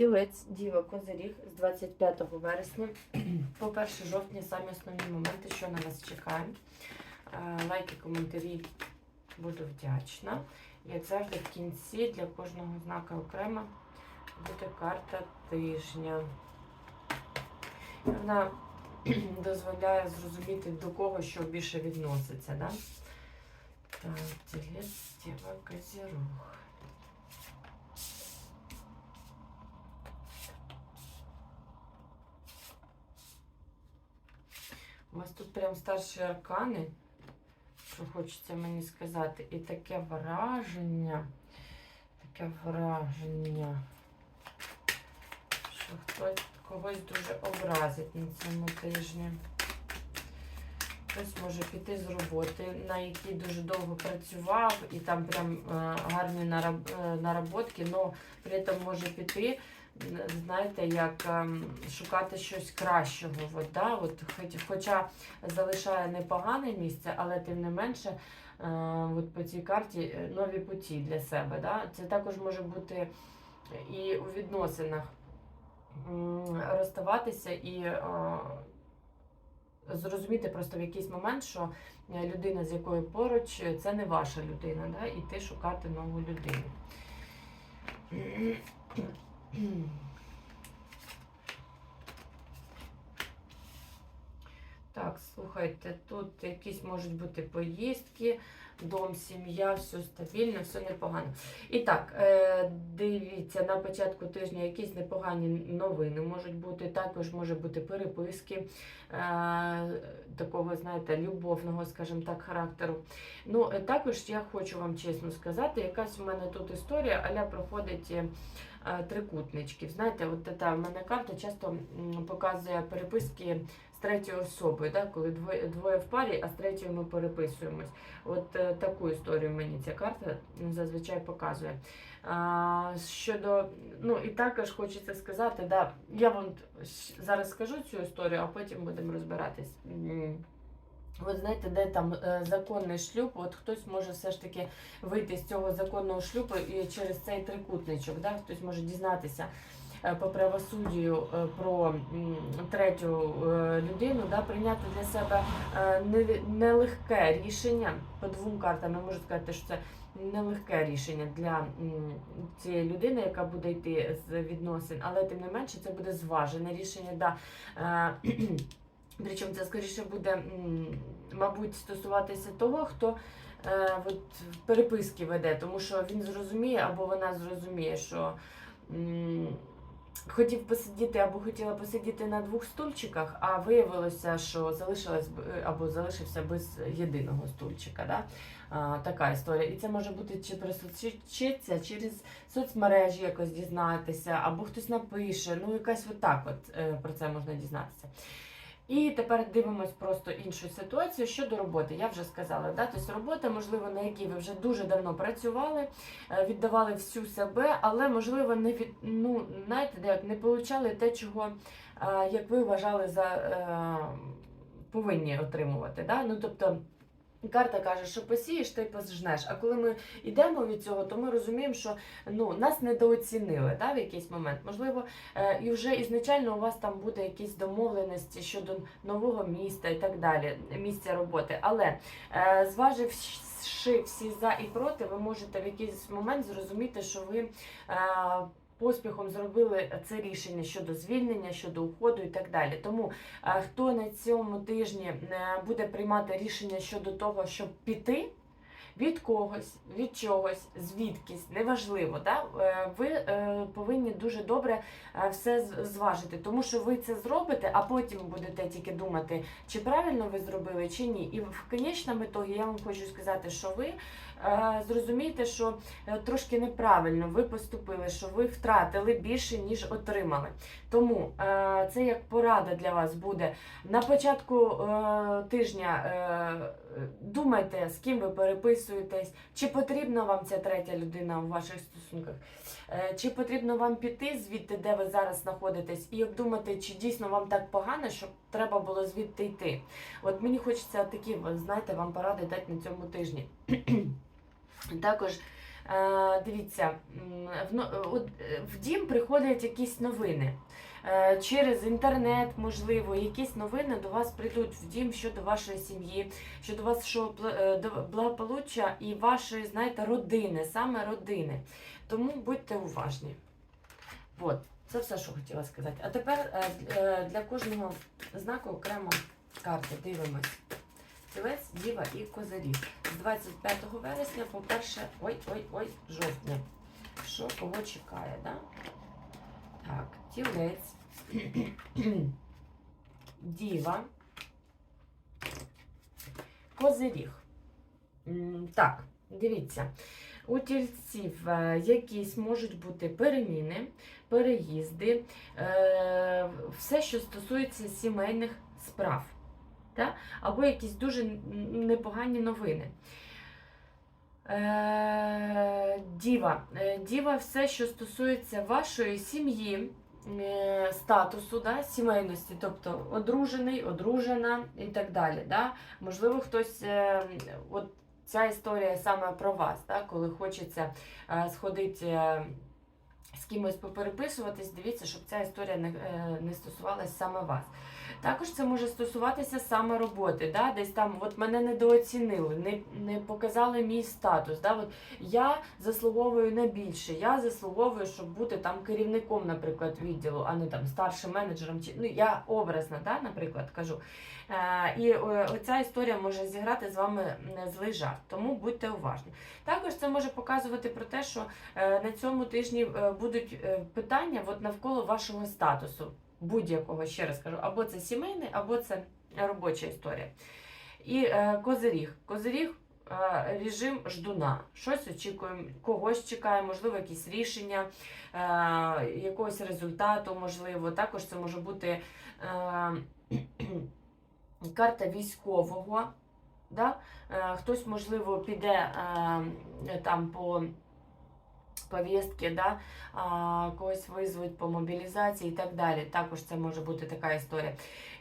Тілець Діва Козиріг з 25 вересня по 1 жовтня самі основні моменти, що на вас чекає. Е, Лайки, коментарі буду вдячна. Як завжди, в кінці для кожного знака окремо буде карта тижня. Вона дозволяє зрозуміти, до кого що більше відноситься. Да? Так, Діва Козирог. У вас тут прям старші аркани, що хочеться мені сказати. І таке враження, таке враження, що хтось когось дуже образить на цьому тижні. Хтось може піти з роботи, на якій дуже довго працював, і там прям е, гарні е, наработки, але при цьому може піти знаєте, як ем, шукати щось кращого. От, да? От, хоч, хоча залишає непогане місце, але тим не менше е, от по цій карті е, нові путі для себе. Да? Це також може бути і у відносинах розставатися і е, зрозуміти просто в якийсь момент, що людина, з якою поруч, це не ваша людина, да? і ти шукати нову людину. Так, слухайте, тут якісь можуть бути поїздки, дом, сім'я, все стабільно, все непогано. І так, е, дивіться, на початку тижня якісь непогані новини можуть бути. Також може бути переписки е, такого, знаєте, любовного, скажімо так, характеру. Ну, е, також я хочу вам чесно сказати, якась у мене тут історія, аля проходить. Трикутничків. Знаєте, от та в мене карта часто показує переписки третьою особою, да, коли двоє, двоє в парі, а з третьою ми переписуємось. От е, таку історію мені ця карта зазвичай показує. А, щодо, ну і також хочеться сказати, да, я вам зараз скажу цю історію, а потім будемо розбиратись. От знаєте, де там е, законний шлюб, от хтось може все ж таки вийти з цього законного шлюбу і через цей трикутничок, да, хтось може дізнатися по правосуддю е, про третю е, людину, да, прийняти для себе е, нелегке рішення. По двом картам я можу сказати, що це нелегке рішення для цієї людини, яка буде йти з відносин, але тим не менше це буде зважене рішення. Да. Е, Причому це скоріше буде, мабуть, стосуватися того, хто е, от, переписки веде, тому що він зрозуміє або вона зрозуміє, що м, хотів посидіти або хотіла посидіти на двох стульчиках, а виявилося, що залишилась б- або залишився без єдиного стульчика. Да? А, така історія. І це може бути чи присучиться через соцмережі якось дізнатися, або хтось напише. Ну, якась отак от е, про це можна дізнатися. І тепер дивимось просто іншу ситуацію щодо роботи. Я вже сказала, да? тобто робота, можливо, на якій ви вже дуже давно працювали, е, віддавали всю себе, але можливо не від ну знаєте, не получали те, чого е, як ви вважали за е, повинні отримувати. Да? Ну тобто. Карта каже, що посієш, ти пожнеш. А коли ми йдемо від цього, то ми розуміємо, що ну, нас недооцінили да, в якийсь момент. Можливо, е, і вже ізначально у вас там буде якісь домовленості щодо нового міста і так далі, місця роботи. Але е, зваживши всі за і проти, ви можете в якийсь момент зрозуміти, що ви. Поспіхом зробили це рішення щодо звільнення, щодо уходу і так далі. Тому е, хто на цьому тижні е, буде приймати рішення щодо того, щоб піти від когось, від чогось, звідкись, неважливо, да? е, ви е, повинні дуже добре е, все зважити, тому що ви це зробите, а потім будете тільки думати, чи правильно ви зробили, чи ні. І в конечному ітогі я вам хочу сказати, що ви зрозумієте, що трошки неправильно ви поступили, що ви втратили більше, ніж отримали. Тому це як порада для вас буде. На початку тижня думайте, з ким ви переписуєтесь, чи потрібна вам ця третя людина у ваших стосунках, е, чи потрібно вам піти звідти, де ви зараз знаходитесь, і обдумати, чи дійсно вам так погано, щоб треба було звідти йти. От мені хочеться такі, знаєте, вам поради дати на цьому тижні. Також Е, дивіться, в, е, в дім приходять якісь новини. Е, Через інтернет, можливо, якісь новини до вас прийдуть в дім щодо вашої сім'ї, щодо вашого е, благополуччя і вашої, знаєте, родини, саме родини. Тому будьте уважні. От, це все, що хотіла сказати. А тепер е, для кожного знаку окремо карти дивимось. Тілець, діва і козарі. З 25 вересня по перше, ой-ой-ой, жовтня. Що кого чекає, да? Так, тілець, діва, козиріг. Так, дивіться. У тільців е, якісь можуть бути переміни, переїзди, е, все, що стосується сімейних справ. Та? Або якісь дуже непогані новини. Е, Діва. Діва все, що стосується вашої сім'ї, статусу, да, сімейності, тобто одружений, одружена і так далі. Да? Можливо, хтось, е, от ця історія саме про вас, да? коли хочеться е, сходити. Е, з кимось попереписуватись, дивіться, щоб ця історія не, е, не стосувалась саме вас. Також це може стосуватися саме роботи. Да? Десь там от мене недооцінили, не, не показали мій статус. Да? От я заслуговую на більше, я заслуговую, щоб бути там керівником, наприклад, відділу, а не там старшим менеджером. Чи, ну, я образно, да, наприклад, кажу. Е, і е, оця історія може зіграти з вами не злий жарт, тому будьте уважні. Також це може показувати про те, що е, на цьому тижні е, будуть е, питання от навколо вашого статусу, будь-якого, ще раз кажу, або це сімейний, або це робоча історія. І е, козиріг. Козиріг. е, Режим ждуна. Щось очікуємо, когось чекає, можливо, якісь рішення, е, якогось результату, можливо. Також це може бути е, карта військового. Да? Е, Хтось, можливо, піде е, там по повістки, да? а, когось визвуть по мобілізації і так далі. Також це може бути така історія.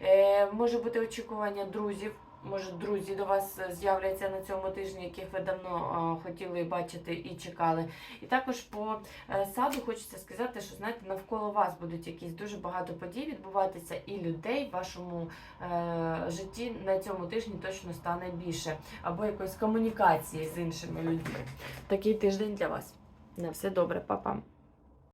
Е, може бути очікування друзів. Може, друзі до вас з'являться на цьому тижні, яких ви давно хотіли бачити і чекали. І також по е, саду хочеться сказати, що знаєте, навколо вас будуть якісь дуже багато подій відбуватися, і людей в вашому е, житті на цьому тижні точно стане більше, або якоїсь комунікації з іншими людьми. Такий тиждень для вас. На все добре, па-па.